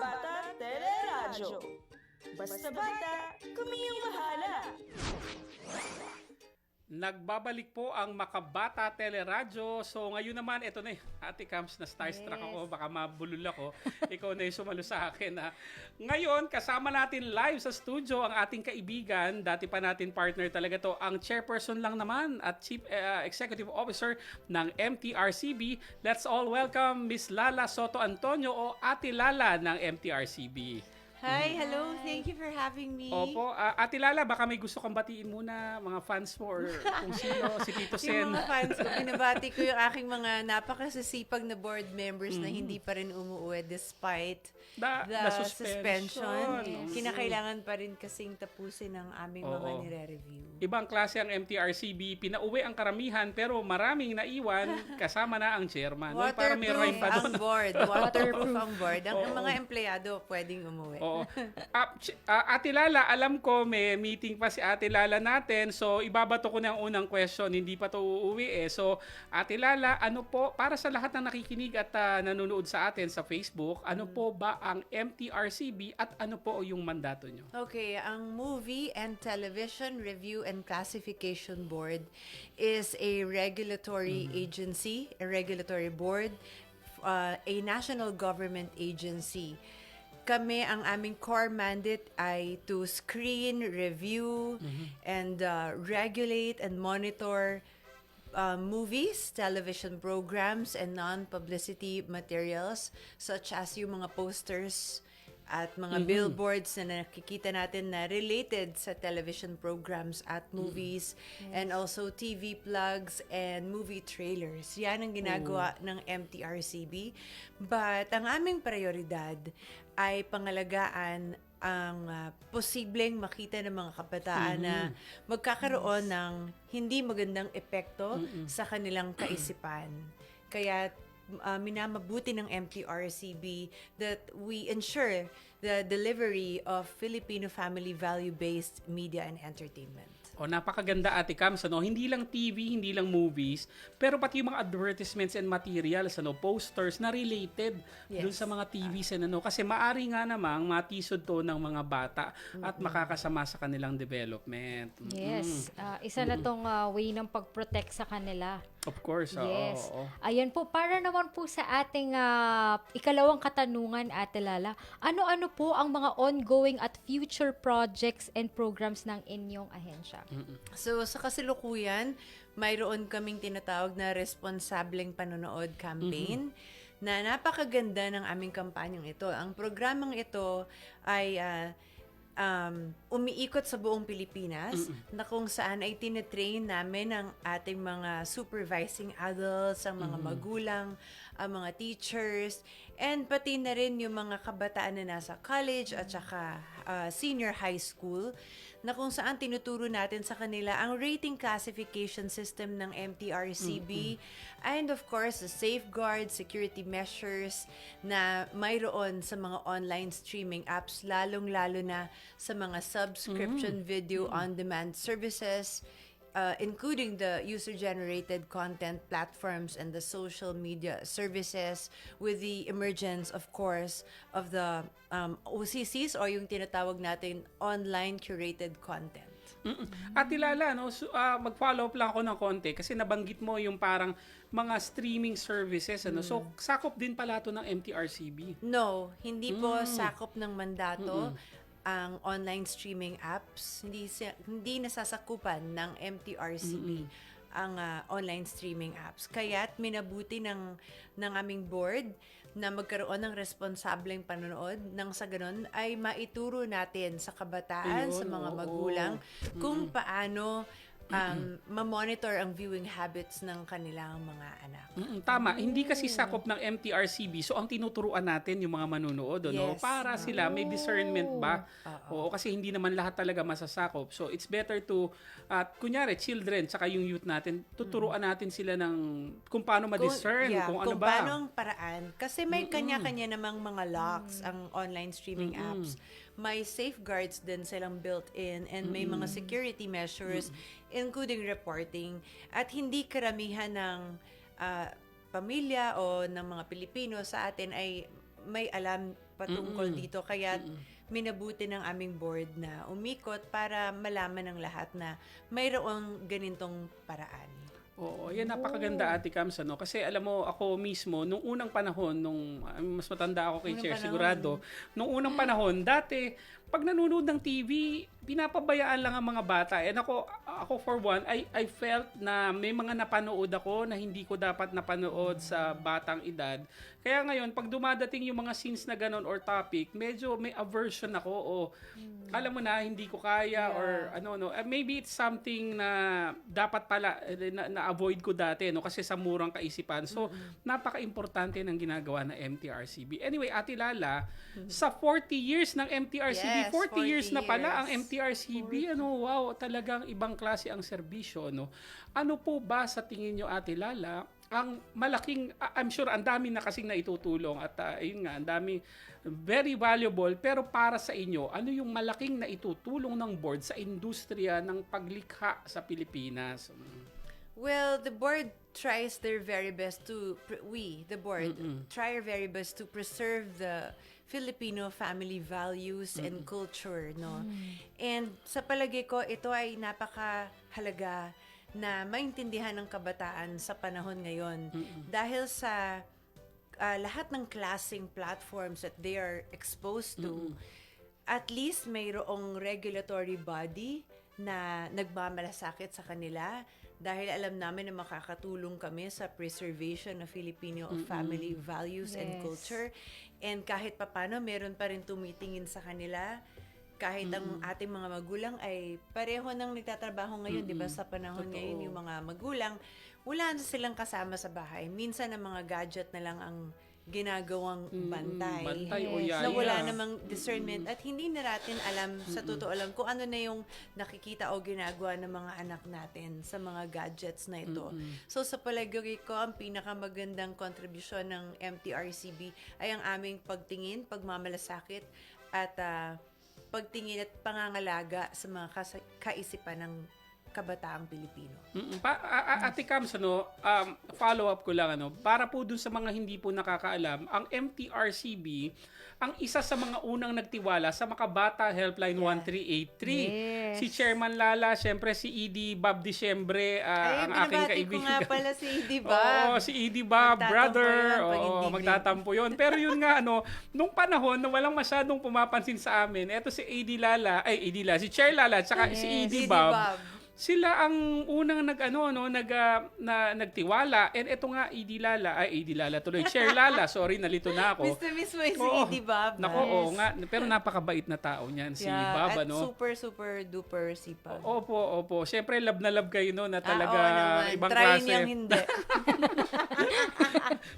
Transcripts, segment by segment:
Bata Teleradyo. Basta bata, kami yung bahala. Nagbabalik po ang Makabata Teleradyo. So ngayon naman, ito na eh. Ate Cams, na starstruck Yes. ako. Baka mabulol ako. Ikaw na yung sumalo sa akin. Ha? Ngayon, kasama natin live sa studio ang ating kaibigan. Dati pa natin partner talaga to. Ang chairperson lang naman at Chief uh, Executive Officer ng MTRCB. Let's all welcome Miss Lala Soto Antonio o Ate Lala ng MTRCB. Hi, hello. Thank you for having me. Opo, ah, Ate Lala, baka may gusto kang batiin muna, mga fans mo or kung sino, si Tito Sen. Yung mga fans ko, binabati ko yung aking mga napakasisipag na board members na hindi pa rin umuwi despite Da- the, the suspension. suspension. Yes. Kinakailangan pa rin kasing tapusin ang aming mga Oo. nire-review. Ibang klase ang MTRCB, pinauwi ang karamihan pero maraming naiwan kasama na ang chairman. No, parang may rhyme Waterproof pa ang doon. board. Waterproof ang board. Ang, ang mga empleyado pwedeng umuwi. Oo. Ah, ch- ah, Ate Lala, alam ko may meeting pa si Ate Lala natin. So, ibabato ko na ang unang question. Hindi pa to uuwi eh. So, Ate Lala, ano po, para sa lahat ng nakikinig at ah, nanonood sa atin sa Facebook, ano po ba ang MTRCB at ano po yung mandato nyo? Okay, ang Movie and Television Review and Classification Board is a regulatory agency, a regulatory board, uh, a national government agency. Kami, ang aming core mandate ay to screen, review, and uh, regulate and monitor uh, movies, television programs, and non-publicity materials such as yung mga posters at mga billboards na nakikita natin na related sa television programs at movies and also TV plugs and movie trailers. Yan ang ginagawa ng MTRCB. But ang aming prioridad ay pangalagaan ang ah, posibleng makita ng mga kabataan na magkakaroon ng hindi magandang epekto sa kanilang kaisipan. Kaya uh, minamabuti ng MTRCB that we ensure the delivery of Filipino family value-based media and entertainment. O napakaganda Ate Cams, ano? Hindi lang TV, hindi lang movies, pero pati yung mga advertisements and materials, ano, posters na related Yes. dun sa mga TVs and ano. Kasi maari nga namang matisod to ng mga bata at makakasama sa kanilang development. Mm-mm. Yes, ah, isa na tong ah, way ng pag-protect sa kanila. Of course, oo, Yes. oo. Ayan po, para naman po sa ating ah, ikalawang katanungan, Ate Lala, ano-ano po ang mga ongoing at future projects and programs ng inyong ahensya? So sa kasalukuyan, mayroon kaming tinatawag na responsableng panonood campaign na napakaganda ng aming kampanyang ito. Ang programang ito ay ah, um, umiikot sa buong Pilipinas na kung saan ay tinetrain namin ang ating mga supervising adults, ang mga magulang, ang mga teachers, and pati na rin yung mga kabataan na nasa college at saka ah, senior high school na kung saan tinuturo natin sa kanila ang rating classification system ng MTRCB and of course the safeguard security measures na mayroon sa mga online streaming apps lalong-lalo na sa mga subscription video on-demand services uh, including the user-generated content platforms and the social media services with the emergence, of course, of the um, OCCs or yung tinatawag natin online curated content. Mm-mm. At ilala, no, so, ah, mag-follow up lang ako ng konti kasi nabanggit mo yung parang mga streaming services. Ano? So, sakop din pala to ng MTRCB. No, hindi po sakop ng mandato ang online streaming apps. Hindi hindi nasasakupan ng MTRCB ang ah, online streaming apps. Kaya't minabuti ng ng aming board na magkaroon ng responsableng panonood nang sa ganun ay maituro natin sa kabataan, Ayun, sa mga oo. magulang kung paano um, ma-monitor ang viewing habits ng kanilang mga anak. Mm-mm, tama. Hindi kasi sakop ng MTRCB. So, ang tinuturuan natin yung mga manunood, ano, Yes. para sila may discernment ba? Oo, kasi hindi naman lahat talaga masasakop. So, it's better to, at kunyari, children, tsaka yung youth natin, tuturuan natin sila ng kung paano ma-discern, yeah, kung ano ba. paano ang paraan. Kasi may kanya-kanya namang mga locks ang online streaming apps. May safeguards din silang built-in and may mga security measures including reporting. At hindi karamihan ng ah, pamilya o ng mga Pilipino sa atin ay may alam patungkol dito. Kaya minabuti ng aming board na umikot para malaman ng lahat na mayroong ganitong paraan. Oo, yan napakaganda Ate Cams ano kasi alam mo ako mismo nung unang panahon nung ah, mas matanda ako kay Unang Chair panahon. sigurado nung unang panahon dati pag nanonood ng TV pinapabayaan lang ang mga bata. And ako ako for one I I felt na may mga napanood ako na hindi ko dapat napanood sa batang edad. Kaya ngayon pag dumadating yung mga scenes na ganon or topic medyo may aversion ako o alam mo na hindi ko kaya Yeah. or ano no. Uh, maybe it's something na dapat pala eh, na, na avoid ko dati no kasi sa murang kaisipan. So napaka-importante ng ginagawa ng MTRCB anyway Ate Lala sa 40 years ng MTRCB Yes, 40, years 40 na pala ang years. MTRCB ano wow talagang ibang klase ang serbisyo no? Ano po ba sa tingin nyo Ate Lala ang malaking I'm sure ang dami na kasing naitutulong at ah, ayun nga ang dami very valuable pero para sa inyo ano yung malaking naitutulong ng board sa industriya ng paglikha sa Pilipinas Well, the board tries their very best to, we, the board, try our very best to preserve the Filipino family values and culture, no? And sa palagay ko, ito ay napakahalaga na maintindihan ng kabataan sa panahon ngayon. Dahil sa ah, lahat ng klaseng platforms that they are exposed to, at least mayroong regulatory body na nagmamalasakit sa kanila dahil alam namin na makakatulong kami sa preservation of Filipino family values and Yes. culture. And kahit papano, meron pa rin tumitingin sa kanila kahit ang ating mga magulang ay pareho nang nagtatrabaho ngayon, 'di ba? Sa panahon Totoo. ngayon yung mga magulang, wala na silang kasama sa bahay. Minsan ang mga gadget na lang ang ginagawang bantay. bantay o yaya Na wala namang discernment at hindi na natin alam, sa totoo alam, kung ano na yung nakikita o ginagawa ng mga anak natin sa mga gadgets na ito. So sa palagay ko, ang pinakamagandang kontribusyon ng MTRCB ay ang aming pagtingin, pagmamalasakit, at ah, pagtingin at pangangalaga sa mga kas- kaisipan ng kabataang Pilipino. Mm, Pa, a- a- Ate Cams, ano, um, follow up ko lang, ano, para po dun sa mga hindi po nakakaalam, ang MTRCB, ang isa sa mga unang nagtiwala sa Makabata Helpline 1383. Yes. Si Chairman Lala, syempre si Edie Bob Disyembre, ah, Ay, ang aking binabati ko kaibigan. nga pala si Di ba? Oo, si Edie Bob, Magtatampo brother. pag Oo, magtatampo yun. Pero yun nga, ano, nung panahon na walang masyadong pumapansin sa amin, eto si Edie Lala, ay Edie Lala, si Chair Lala, at saka si Yes. Edie Edie Bob, Bob. Sila ang unang nag ano no nag ah, na nagtiwala and ito nga Edie Lala ay Edie Lala tuloy Chair Lala sorry nalito na ako Mr. Miss Way, si Oo. Edie Bob. Nako, oo nga pero napakabait na tao niyan si Yeah, Bob at ano super, super duper sipag. Opo, opo. Siyempre, love na love kayo no, na Ah, talaga oo naman. ibang Try klase. niyang hindi.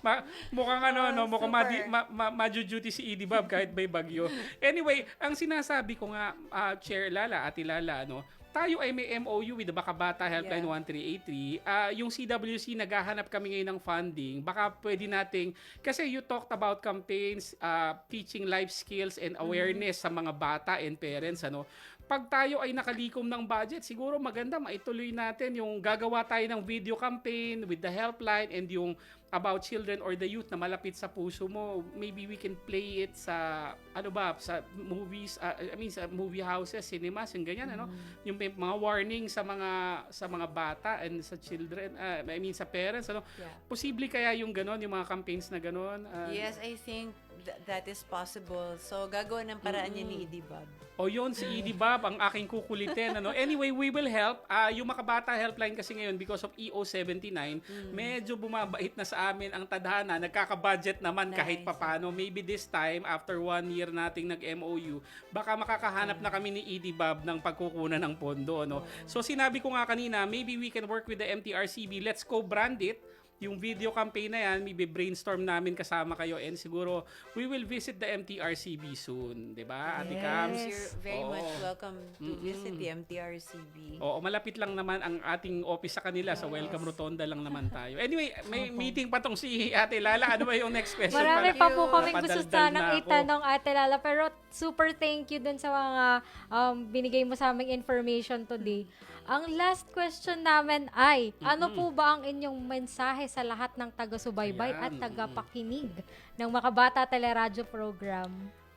Ma- mukhang ano, no, Ah, mukhang madi- ma- ma- majuduty si Edie Bob kahit may bagyo. Anyway, ang sinasabi ko nga, ah, Chair Lala, Ate Lala, no, tayo ay may MOU with the Bakabata Helpline Yeah. 1383. Ah, yung CWC, naghahanap kami ngayon ng funding. Baka pwede nating, kasi you talked about campaigns, ah, teaching life skills and awareness sa mga bata and parents. ano Pag tayo ay nakalikom ng budget, siguro maganda maituloy natin yung gagawa tayo ng video campaign with the helpline and yung about children or the youth na malapit sa puso mo. Maybe we can play it sa ano ba sa movies ah, I mean sa movie houses, cinemas, yung ganyan ano. Yung may mga warning sa mga sa mga bata and sa children, ah, I mean sa parents ano. Yeah. Posible kaya yung ganon, yung mga campaigns na ganon? Ah, Yes, I think th- that is possible. So, gagawa ng paraan niya ni Edie Bob. O yun, si Edie Bob, ang aking kukulitin. Ano? Anyway, we will help. Ah, yung Makabata Helpline kasi ngayon, because of EO79, medyo bumabait na sa amin ang tadhana. Nagkaka-budget naman kahit Nice. papano. Maybe this time, after one year nating nag-MOU, baka makakahanap na kami ni Edie Bob ng pagkukunan ng pondo. No? So sinabi ko nga kanina, maybe we can work with the MTRCB. Let's co-brand it yung video campaign na yan, maybe brainstorm namin kasama kayo and siguro we will visit the MTRCB soon, 'di ba? Ate Yes. Cams? You're very Oo. much welcome to visit the MTRCB. Oo, malapit lang naman ang ating office sa kanila sa Welcome Rotonda lang naman tayo. Anyway, may meeting pa tong si Ate Lala. Ano ba yung next question? Marami Para- pa po kaming gusto Napadaldal sanang na ako. itanong, Ate Lala. Pero super thank you dun sa mga um, binigay mo sa aming information today. Ang last question namin ay, ano po ba ang inyong mensahe sa lahat ng taga-subaybay Ayan, at tagapakinig ng Makabata Teleradyo Program?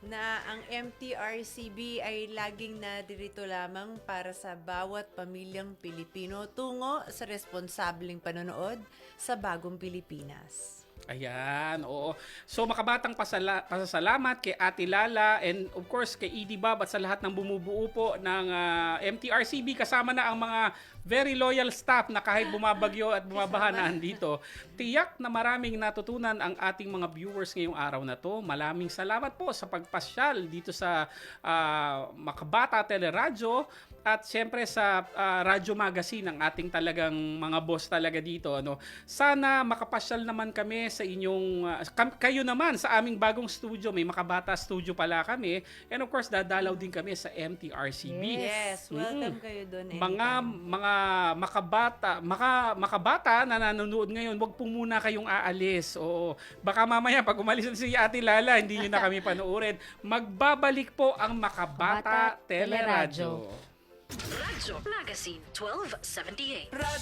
na ang MTRCB ay laging nadirito lamang para sa bawat pamilyang Pilipino tungo sa responsableng panonood sa bagong Pilipinas. Ayan, oo. So makabatang pasala- pasasalamat kay Ate Lala and of course kay Edie Bob at sa lahat ng bumubuo po ng ah, MTRCB kasama na ang mga very loyal staff na kahit bumabagyo at bumabaha na andito. Tiyak na maraming natutunan ang ating mga viewers ngayong araw na to. Maraming salamat po sa pagpasyal dito sa ah, Makabata Teleradyo at siyempre sa ah, Radyo Magazine ang ating talagang mga boss talaga dito ano. Sana makapasyal naman kami sa inyong kam- kayo naman sa aming bagong studio, may Makabata Studio pala kami. And of course, dadalaw din kami sa MTRCB. Yes, welcome kayo doon. Mga mga makabata, maka, makabata na nanonood ngayon, wag po muna kayong aalis. Oo. Baka mamaya pag umalis na si Ate Lala, hindi niyo na kami panoorin. Magbabalik po ang Makabata Makabata Teleradyo. Teleradyo. Radyo Magazine 1278.